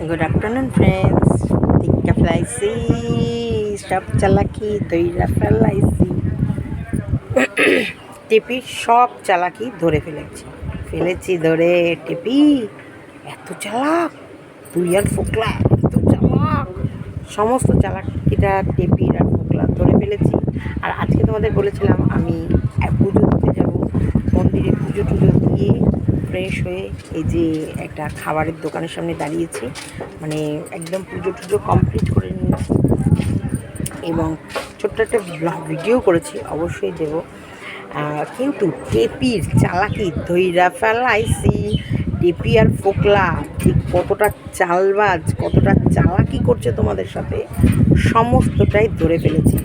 Good afternoon friends টিকা ফেলাইছি সব চালাকি দইরা ফেলাইছি টেপি সব চালাকি ধরে ফেলেছি ফেলেছি ধরে টেপি এত চালাক তুই আর ফোকলা এত চালাক সমস্ত চালাকিটা টেপির আর ফোকলা ধরে ফেলেছি আর আজকে তোমাদের বলেছিলাম আমি পুজো ফ্রেশ হয়ে এই যে একটা খাবারের দোকানের সামনে দাঁড়িয়েছি। মানে একদম পুজো টুজো কমপ্লিট করে নিয়েছি। এবং ছোট্ট একটা ভিডিও করেছি, অবশ্যই দেব। কিন্তু টেপির চালাকি ধৈরা ফেলাইছি। টেপি আর ফোকলা, ঠিক কতটা চালবাজ, কতটা চালাকি করছে তোমাদের সাথে, সমস্তটাই ধরে ফেলেছি।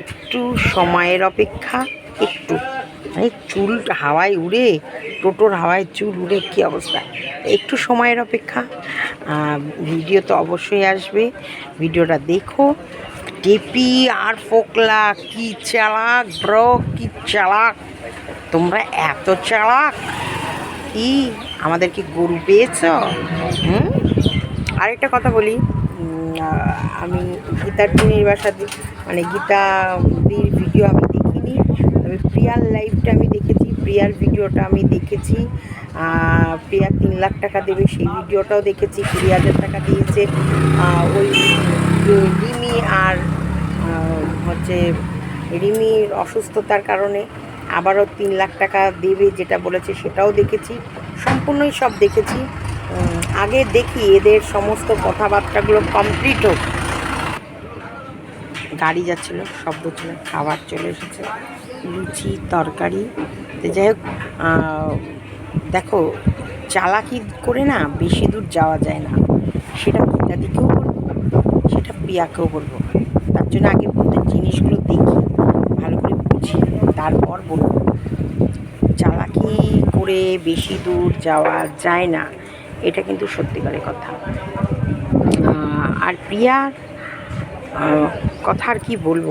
একটু সময়ের অপেক্ষা, একটু। মানে চুল হাওয়ায় উড়ে, টোটোর হাওয়ায় চুল উড়ে, কী অবস্থা? একটু সময়ের অপেক্ষা। ভিডিও তো অবশ্যই আসবে। ভিডিওটা দেখো। টেপি আর ফোকলা, কি চালাক ব্রো, কি চালাক? তোমরা এত চালাক? কি? আমাদের কি গরু পেয়েছ? হুম? আরেকটা কথা বলি। আমি গীতার দিনের বাসা মানে গীতা দির ভিডিও আমি প্রিয়ার লাইভটা আমি দেখেছি, প্রিয়ার ভিডিওটা আমি দেখেছি। প্রিয়া তিন লাখ টাকা দেবে, সেই ভিডিওটাও দেখেছি, কুড়ি হাজার টাকা দিয়েছে। ওই রিমি আর হচ্ছে রিমির অসুস্থতার কারণে আবারও তিন লাখ টাকা দেবে যেটা বলেছে সেটাও দেখেছি, সম্পূর্ণই সব দেখেছি। আগে দেখি এদের সমস্ত কথাবার্তাগুলো কমপ্লিট হোক। গাড়ি যাচ্ছিল শব্দ ছিল খাবার চলে এসেছে, লুচি, তরকারি। তো যাই হোক দেখো, চালাকি করে না বেশি দূর যাওয়া যায় না। সেটা গীতাদিকেও বলব, সেটা প্রিয়াকেও বলব। তার জন্য আগে ওদের জিনিসগুলো দেখি, ভালো করে বুঝি, তারপর বলব। চালাকি করে বেশি দূর যাওয়া যায় না, এটা কিন্তু সত্যিকারের কথা। আর প্রিয়ার কথা আর কি বলব?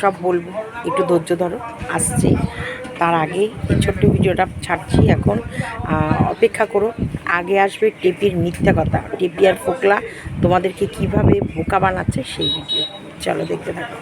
সব বলব। একটু ধৈর্য ধরো। আসছি। তার আগে এই ছোট্ট ভিডিওটা ছাড়ছি এখন। অপেক্ষা করো। আগে আসবে টেপির মিথ্যা কথা। টেপি আর ফোকলা তোমাদেরকে কীভাবে বোকা বানাচ্ছে সেই ভিডিও। চলো দেখতে থাকো।